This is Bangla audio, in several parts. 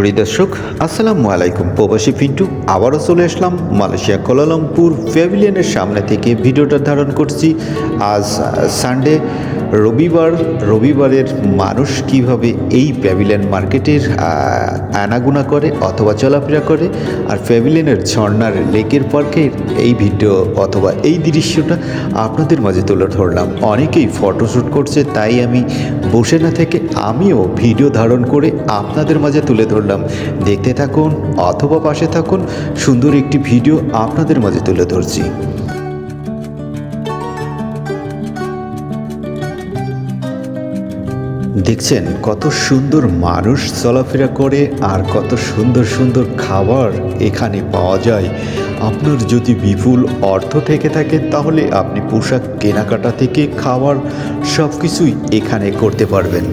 সুরি দর্শক, আসসালামু আলাইকুম। প্রবাসী পিন্টু আবারও চলে আসলাম মালয়েশিয়া কোলালামপুর প্যাভিলিয়নের সামনে থেকে ভিডিওটা ধারণ করছি। আজ সানডে রবিবার, রবিবারের মানুষ কীভাবে এই প্যাভিলিয়ন মার্কেটের আনাগুনা করে অথবা চলাফেরা করে? আর প্যাভিলিয়নের ঝর্ণার লেকের পার্কের এই ভিডিও অথবা এই দৃশ্যটা আপনাদের মাঝে তুলে ধরলাম। অনেকেই ফটোশ্যুট করছে, তাই আমি বসে না থেকে আমিও ভিডিও ধারণ করে আপনাদের মাঝে তুলে ধরলাম। দেখতে থাকুন অথবা পাশে থাকুন, সুন্দর একটি ভিডিও আপনাদের মাঝে তুলে ধরছি। দেখছেন কত সুন্দর মানুষ চলাফেরা করে আর কত সুন্দর সুন্দর খাবার এখানে পাওয়া যায়। আপনার যদি বিপুল অর্থ থেকে থাকে, তাহলে আপনি পোশাক কেনাকাটা থেকে খাবার সব কিছুই এখানে করতে পারবেন।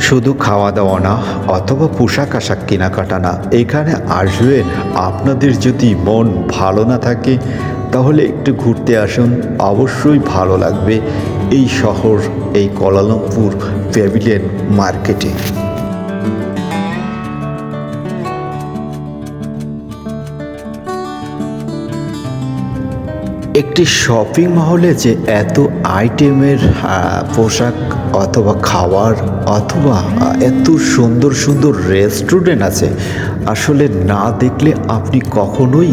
শুধু খাওয়া দাওয়া না, অথবা পোশাক আশাক কেনাকাটা না, এখানে আসবেন। আপনাদের যদি মন ভালো না থাকে তাহলে একটু ঘুরতে আসুন। অবশ্যই ভালো লাগবে এই শহর এই কলালামপুর প্যাভিলিয়ন মার্কেটে। একটি শপিং মহলে যে এত আইটেমের পোশাক অথবা খাওয়ার অথবা এত সুন্দর সুন্দর রেস্টুরেন্ট আছে, আসলে না দেখলে আপনি কখনোই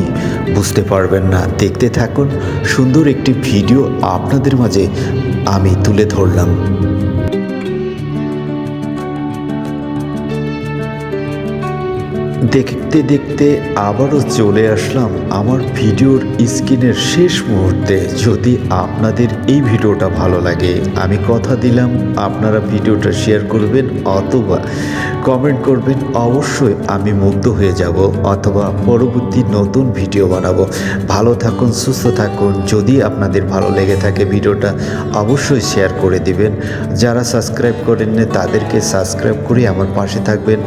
বুঝতে পারবেন না। দেখতে থাকুন, সুন্দর একটি ভিডিও আপনাদের মাঝে আমি তুলে ধরলাম। দেখতে দেখতে আবারও চলে আসলাম আমার ভিডিওর স্ক্রিনের শেষ মুহূর্তে। যদি আপনাদের এই ভিডিওটা ভালো লাগে, আমি কথা দিলাম, আপনারা ভিডিওটা শেয়ার করবেন অথবা কমেন্ট করবেন, অবশ্যই আমি মুগ্ধ হয়ে যাব অথবা পরবর্তী নতুন ভিডিও বানাবো। ভালো থাকুন, সুস্থ থাকুন, যদি আপনাদের ভালো লেগে থাকে ভিডিওটা, অবশ্যই শেয়ার করে দিবেন। যারা সাবস্ক্রাইব করেন না তাদেরকে সাবস্ক্রাইব করে আমার পাশে থাকবেন।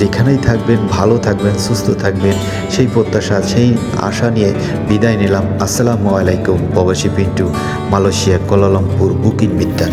যেখানেই থাকবেন, ভালো থাকবেন, সুস্থ থাকবেন, সেই প্রত্যাশা, সেই আশা নিয়ে বিদায় নিলাম। আসসালামু আলাইকুম প্রবাসী পিন্টু, মালয়েশিয়া, কোলালামপুর, বুকিন বিদ্যান